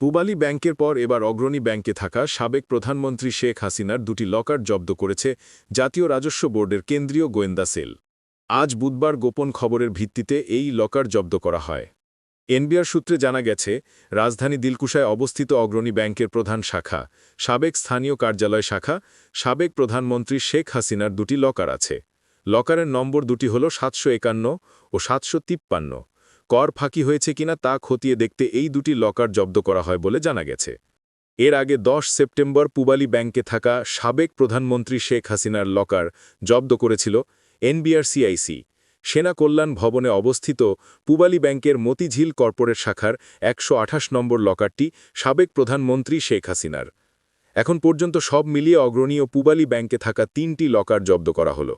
পূবালী ব্যাংকের পর এবার অগ্রণী ব্যাংকে থাকা সাবেক প্রধানমন্ত্রী শেখ হাসিনার দুটি লকার জব্দ করেছে জাতীয় রাজস্ব বোর্ডের কেন্দ্রীয় গোয়েন্দা সেল। আজ বুধবার গোপন খবরের ভিত্তিতে এই লকার জব্দ করা হয়। এনবিআর সূত্রে জানা গেছে, রাজধানী দিলকুশায় অবস্থিত অগ্রণী ব্যাংকের প্রধান শাখা, সাবেক স্থানীয় কার্যালয় শাখা, সাবেক প্রধানমন্ত্রী শেখ হাসিনার দুটি লকার আছে। লকারের নম্বর দুটি হল সাতশো একান্ন ও সাতশো তিপ্পান্ন। কর ফাঁকি হয়েছে কিনা তা খতিয়ে দেখতে এই দুটি লকার জব্দ করা হয় বলে জানা গেছে। এর আগে ১০ সেপ্টেম্বর পুবালী ব্যাংকে থাকা সাবেক প্রধানমন্ত্রী শেখ হাসিনার লকার জব্দ করেছিল এনবিআরসিআইসি। সেনা কল্যাণ ভবনে অবস্থিত পুবালী ব্যাংকের মতিঝিল কর্পোরেট শাখার একশো আঠাশ নম্বর লকারটি সাবেক প্রধানমন্ত্রী শেখ হাসিনার। এখন পর্যন্ত সব মিলিয়ে অগ্রণী ও পুবালী ব্যাংকে থাকা তিনটি লকার জব্দ করা হলো।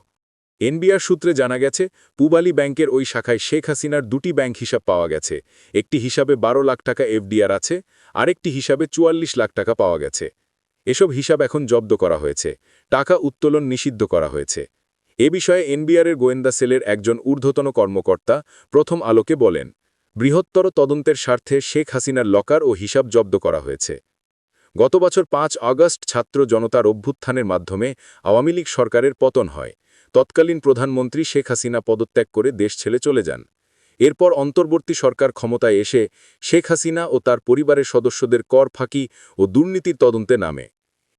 এনবিআর সূত্রে জানা গেছে, পুবালী ব্যাংকের ওই শাখায় শেখ হাসিনার দুটি ব্যাংক হিসাব পাওয়া গেছে। একটি হিসাবে বারো লাখ টাকা এফডিআর আছে, আরেকটি হিসাবে চুয়াল্লিশ লাখ টাকা পাওয়া গেছে। এসব হিসাব এখন জব্দ করা হয়েছে, টাকা উত্তোলন নিষিদ্ধ করা হয়েছে। এ বিষয়ে এনবিআরের গোয়েন্দা সেলের একজন ঊর্ধ্বতন কর্মকর্তা প্রথম আলোকে বলেন, বৃহত্তর তদন্তের স্বার্থে শেখ হাসিনার লকার ও হিসাব জব্দ করা হয়েছে। গত বছর পাঁচ আগস্ট ছাত্র জনতার অভ্যুত্থানের মাধ্যমে আওয়ামী লীগ সরকারের পতন হয়। তৎকালীন প্রধানমন্ত্রী শেখ হাসিনা পদত্যাগ করে দেশ ছেলে চলে যান। এরপর অন্তর্বর্তী সরকার ক্ষমতায় এসে শেখ হাসিনা ও তার পরিবারের সদস্যদের কর ফাঁকি ও দুর্নীতির তদন্তে নামে।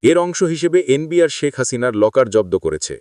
এর অংশ হিসেবে এনবিআর শেখ হাসিনার লকার জব্দ করেছে।